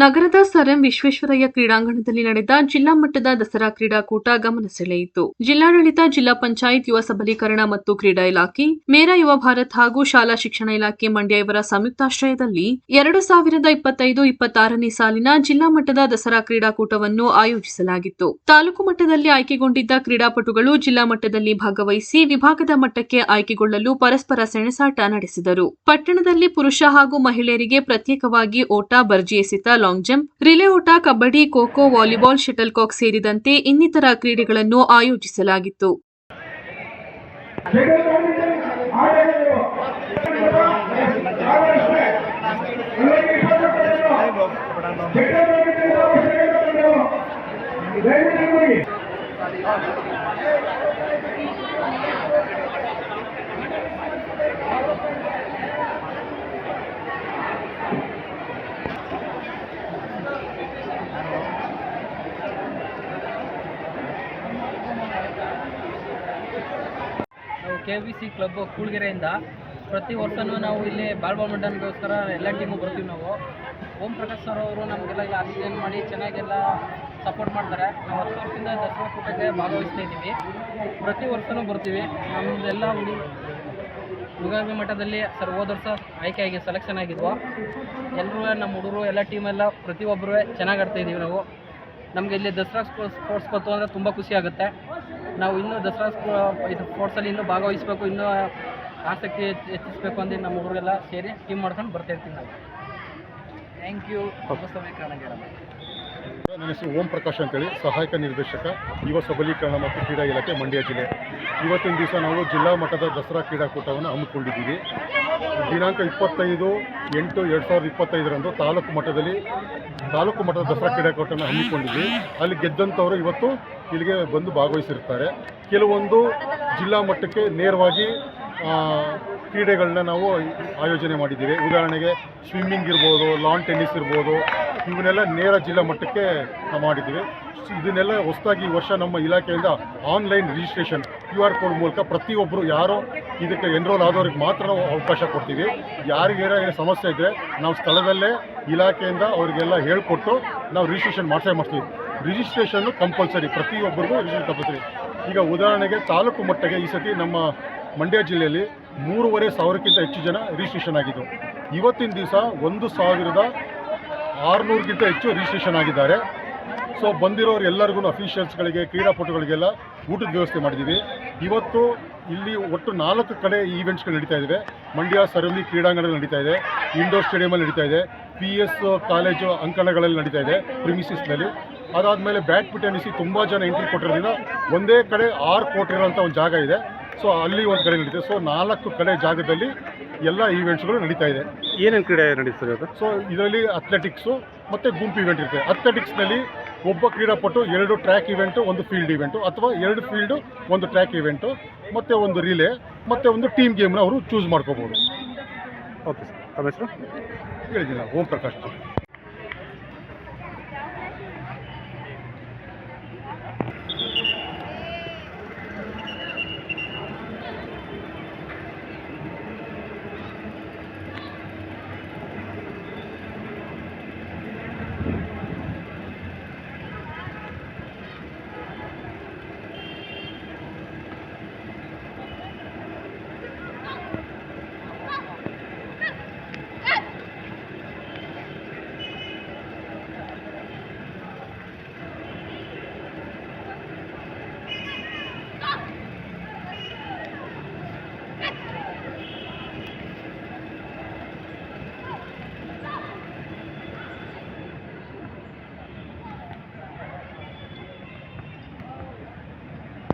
ನಗರದ sir M Visvesvaraya ಕ್ರೀಡಾಂಗಣದಲ್ಲಿ ನಡೆದ ಜಿಲ್ಲಾ ಮಟ್ಟದ ದಸರಾ ಕ್ರೀಡಾಕೂಟ ಗಮನ ಸೆಳೆಯಿತು ಜಿಲ್ಲಾಡಳಿತ, ಜಿಲ್ಲಾ ಪಂಚಾಯತ್, ಯುವ ಸಬಲೀಕರಣ ಮತ್ತು ಕ್ರೀಡಾ ಇಲಾಖೆ, ಮೇರ ಯುವ ಭಾರತ್ ಹಾಗೂ ಶಾಲಾ ಶಿಕ್ಷಣ ಇಲಾಖೆ ಮಂಡ್ಯ ಇವರ ಸಂಯುಕ್ತಾಶ್ರಯದಲ್ಲಿ ಎರಡು ಸಾವಿರದ ಇಪ್ಪತ್ತೈದು ಇಪ್ಪತ್ತಾರನೇ ಸಾಲಿನ ಜಿಲ್ಲಾ ಮಟ್ಟದ ದಸರಾ ಕ್ರೀಡಾಕೂಟವನ್ನು ಆಯೋಜಿಸಲಾಗಿತ್ತು. ತಾಲೂಕು ಮಟ್ಟದಲ್ಲಿ ಆಯ್ಕೆಗೊಂಡಿದ್ದ ಕ್ರೀಡಾಪಟುಗಳು ಜಿಲ್ಲಾ ಮಟ್ಟದಲ್ಲಿ ಭಾಗವಹಿಸಿ ವಿಭಾಗದ ಮಟ್ಟಕ್ಕೆ ಆಯ್ಕೆಗೊಳ್ಳಲು ಪರಸ್ಪರ ಸೆಣಸಾಟ ನಡೆಸಿದರು. ಪಟ್ಟಣದಲ್ಲಿ ಪುರುಷ ಹಾಗೂ ಮಹಿಳೆಯರಿಗೆ ಪ್ರತ್ಯೇಕವಾಗಿ ಓಟ, ಬರ್ಜಿ ಎಸೆತ ಲಾಂಗ್ ಜಂಪ್ ರಿಲೇ ಓಟ kabaddi kho kho volleyball shuttlecock ಸೇರಿದಂತೆ ಇನ್ನಿತರ ಕ್ರೀಡೆಗಳನ್ನು ಆಯೋಜಿಸಲಾಗಿತ್ತು. ಕೆ ವಿ ಸಿ ಕ್ಲಬ್ ಕೂಳ್ಗೆರೆಯಿಂದ ಪ್ರತಿ ವರ್ಷವೂ ನಾವು ಇಲ್ಲಿ ಬಾಲ್ ಬ್ಯಾಡ್ಮಿಂಟನ್ಗೋಸ್ಕರ ಎಲ್ಲ ಟೀಮು ಬರ್ತೀವಿ ನಾವು. ಓಂ ಪ್ರಕಾಶ್ ಸರ್ ಅವರು ನಮಗೆಲ್ಲ ಇಲ್ಲಿ ಅಸಿಸ್ಟೆಂಟ್ ಮಾಡಿ, ಚೆನ್ನಾಗೆಲ್ಲ ಸಪೋರ್ಟ್ ಮಾಡ್ತಾರೆ. ನಾವು ಹತ್ತು ವರ್ಷದಿಂದ ದಸರಾ ಕೂಟಕ್ಕೆ ಭಾಗವಹಿಸ್ತಾ ಇದ್ದೀವಿ. ಪ್ರತಿ ವರ್ಷನೂ ಬರ್ತೀವಿ. ನಮ್ಮದೆಲ್ಲ ಹುಡುಗ ಮುಗಾಬಿ ಮಠದಲ್ಲಿ ಸರ್ ಹೋದ ವರ್ಷ ಆಯ್ಕೆ ಆಗಿ ಸೆಲೆಕ್ಷನ್ ಆಗಿದ್ವು. ಎಲ್ಲರೂ ನಮ್ಮ ಹುಡುಗರು, ಎಲ್ಲ ಟೀಮೆಲ್ಲ ಪ್ರತಿಯೊಬ್ಬರೂ ಚೆನ್ನಾಗಿ ಆಡ್ತಾ ಇದ್ದೀವಿ ನಾವು. ನಮಗೆ ಇಲ್ಲಿ ದಸರಾ ಸ್ಪೋರ್ಟ್ಸ್ ಬಂತು ಅಂದರೆ ತುಂಬ ಖುಷಿ ಆಗುತ್ತೆ. ನಾವು ಇನ್ನೂ ದಸರಾ ಇದು ಸ್ಪೋರ್ಟ್ಸಲ್ಲಿ ಇನ್ನೂ ಭಾಗವಹಿಸಬೇಕು, ಇನ್ನೂ ಆಸಕ್ತಿ ಹೆಚ್ಚಿಸಬೇಕು ಅಂತ ನಮ್ಮ ಹುಡುಗರೆಲ್ಲ ಸೇರಿ ಟೀಮ್ ಮಾಡ್ಕೊಂಡು ಬರ್ತಾ ಇರ್ತೀವಿ ನಾವು. ಥ್ಯಾಂಕ್ ಯು ನನ್ನ ಹೆಸರು ಓಂ ಪ್ರಕಾಶ್ ಅಂತೇಳಿ, ಸಹಾಯಕ ನಿರ್ದೇಶಕ, ಯುವ ಸಬಲೀಕರಣ ಮತ್ತು ಕ್ರೀಡಾ ಇಲಾಖೆ ಮಂಡ್ಯ ಜಿಲ್ಲೆ. ಇವತ್ತಿನ ದಿವಸ ನಾವು ಜಿಲ್ಲಾ ಮಟ್ಟದ ದಸರಾ ಕ್ರೀಡಾಕೂಟವನ್ನು ಹಮ್ಮಿಕೊಂಡಿದ್ದೀವಿ. ದಿನಾಂಕ ಇಪ್ಪತ್ತೈದು ಎಂಟು ಎರಡು ಸಾವಿರದ ಇಪ್ಪತ್ತೈದರಂದು ತಾಲೂಕು ಮಟ್ಟದಲ್ಲಿ, ತಾಲೂಕು ಮಟ್ಟದ ದಸರಾ ಕ್ರೀಡಾಕೂಟವನ್ನು ಹಮ್ಮಿಕೊಂಡಿದ್ವಿ ಅಲ್ಲಿ ಗೆದ್ದಂಥವರು ಇವತ್ತು ಇಲ್ಲಿಗೆ ಬಂದು ಭಾಗವಹಿಸಿರ್ತಾರೆ ಕೆಲವೊಂದು ಜಿಲ್ಲಾ ಮಟ್ಟಕ್ಕೆ ನೇರವಾಗಿ ಕ್ರೀಡೆಗಳನ್ನ ನಾವು ಆಯೋಜನೆ ಮಾಡಿದ್ದೀವಿ. ಉದಾಹರಣೆಗೆ ಸ್ವಿಮ್ಮಿಂಗ್ ಇರ್ಬೋದು ಲಾನ್ ಟೆನ್ನಿಸ್ ಇರ್ಬೋದು, ಇವನ್ನೆಲ್ಲ ನೇರ ಜಿಲ್ಲಾ ಮಟ್ಟಕ್ಕೆ ಮಾಡಿದ್ದೀವಿ. ಇದನ್ನೆಲ್ಲ ಹೊಸದಾಗಿ ಈ ವರ್ಷ ನಮ್ಮ ಇಲಾಖೆಯಿಂದ online registration Q R code ಮೂಲಕ ಪ್ರತಿಯೊಬ್ಬರು ಯಾರೋ ಇದಕ್ಕೆ ಎನ್ರೋಲ್ ಆದವ್ರಿಗೆ ಮಾತ್ರ ನಾವು ಅವಕಾಶ ಕೊಡ್ತೀವಿ. ಯಾರಿಗೇನೋ ಏನು ಸಮಸ್ಯೆ ಇದ್ದರೆ ನಾವು ಸ್ಥಳದಲ್ಲೇ ಇಲಾಖೆಯಿಂದ ಅವರಿಗೆಲ್ಲ ಹೇಳ್ಕೊಟ್ಟು ನಾವು ರಿಜಿಸ್ಟ್ರೇಷನ್ ಮಾಡಿಸೇ ಮಾಡ್ತೀವಿ. ರಿಜಿಸ್ಟ್ರೇಷನ್ನು ಕಂಪಲ್ಸರಿ ಪ್ರತಿಯೊಬ್ಬರಿಗೂ ರಿಜಿಸ್ಟ್ರೇಷನ್ ಕಂಪಲ್ಸರಿ ಈಗ ಉದಾಹರಣೆಗೆ ತಾಲೂಕು ಮಟ್ಟಕ್ಕೆ ಈ ಸತಿ ನಮ್ಮ ಮಂಡ್ಯ ಜಿಲ್ಲೆಯಲ್ಲಿ ಮೂರುವರೆ ಸಾವಿರಕ್ಕಿಂತ ಹೆಚ್ಚು ಜನ ರಿಜಿಸ್ಟ್ರೇಷನ್ ಆಗಿದ್ದು, ಇವತ್ತಿನ ದಿವಸ ಒಂದು ಸಾವಿರದ ಆರುನೂರಕ್ಕಿಂತ ಹೆಚ್ಚು ರಿಜಿಸ್ಟ್ರೇಷನ್ ಆಗಿದ್ದಾರೆ. ಸೊ ಬಂದಿರೋರು ಎಲ್ಲರಿಗೂ ಅಫಿಷಿಯಲ್ಸ್ಗಳಿಗೆ ಕ್ರೀಡಾಪಟುಗಳಿಗೆಲ್ಲ ಊಟದ ವ್ಯವಸ್ಥೆ ಮಾಡಿದ್ದೀವಿ. ಇವತ್ತು ಇಲ್ಲಿ ಒಟ್ಟು ನಾಲ್ಕು ಕಡೆ ಈವೆಂಟ್ಸ್ಗಳು ನಡೀತಾ ಇದ್ದಾವೆ ಮಂಡ್ಯ ಸರಳಿ ಕ್ರೀಡಾಂಗಣದಲ್ಲಿ ನಡೀತಾ ಇದೆ. ಇಂಡೋರ್ ಸ್ಟೇಡಿಯಮಲ್ಲಿ ನಡೀತಾ ಇದೆ. ಪಿ ಎಸ್ ಕಾಲೇಜು ಅಂಕಣಗಳಲ್ಲಿ ನಡೀತಾ ಇದೆ. ಪ್ರಿಮಿಸಿಸ್ನಲ್ಲಿ ಅದಾದಮೇಲೆ ಬ್ಯಾಟ್ಮಿಟನ್ ಇಸಿ ತುಂಬ ಜನ ಎಂಟ್ರಿ ಕೊಟ್ಟಿರೋದ್ರಿಂದ ಒಂದೇ ಕಡೆ ಆರು ಕೋಟಿ ಇರೋಂಥ ಒಂದು ಜಾಗ ಇದೆ. ಸೊ ಅಲ್ಲಿ ಒಂದು ಕಡೆ ನಡೀತಿದೆ. ಸೊ ನಾಲ್ಕು ಕಡೆ ಜಾಗದಲ್ಲಿ ಎಲ್ಲ ಈವೆಂಟ್ಸ್ಗಳು ನಡೀತಾ ಇದೆ. ಏನೇನು ಕ್ರೀಡೆ ನಡೀತದೆ ಅದು? ಸೊ ಇದರಲ್ಲಿ ಅಥ್ಲೆಟಿಕ್ಸು ಮತ್ತು ಗುಂಪು ಇವೆಂಟ್ ಇರುತ್ತೆ. ಅಥ್ಲೆಟಿಕ್ಸ್ನಲ್ಲಿ ಒಬ್ಬ ಕ್ರೀಡಾಪಟು ಎರಡು ಟ್ರ್ಯಾಕ್ ಇವೆಂಟು ಒಂದು ಫೀಲ್ಡ್ ಇವೆಂಟು ಅಥವಾ ಎರಡು ಫೀಲ್ಡು ಒಂದು ಟ್ರ್ಯಾಕ್ ಇವೆಂಟು ಮತ್ತು ಒಂದು ರಿಲೇ ಮತ್ತು ಒಂದು ಟೀಮ್ ಗೇಮ್ನ ಅವರು ಚೂಸ್ ಮಾಡ್ಕೋಬೋದು. ಓಕೆ ಸರ್ ಹೇಳಿದ್ದೀನಿ ಓಂ ಪ್ರಕಾಶ್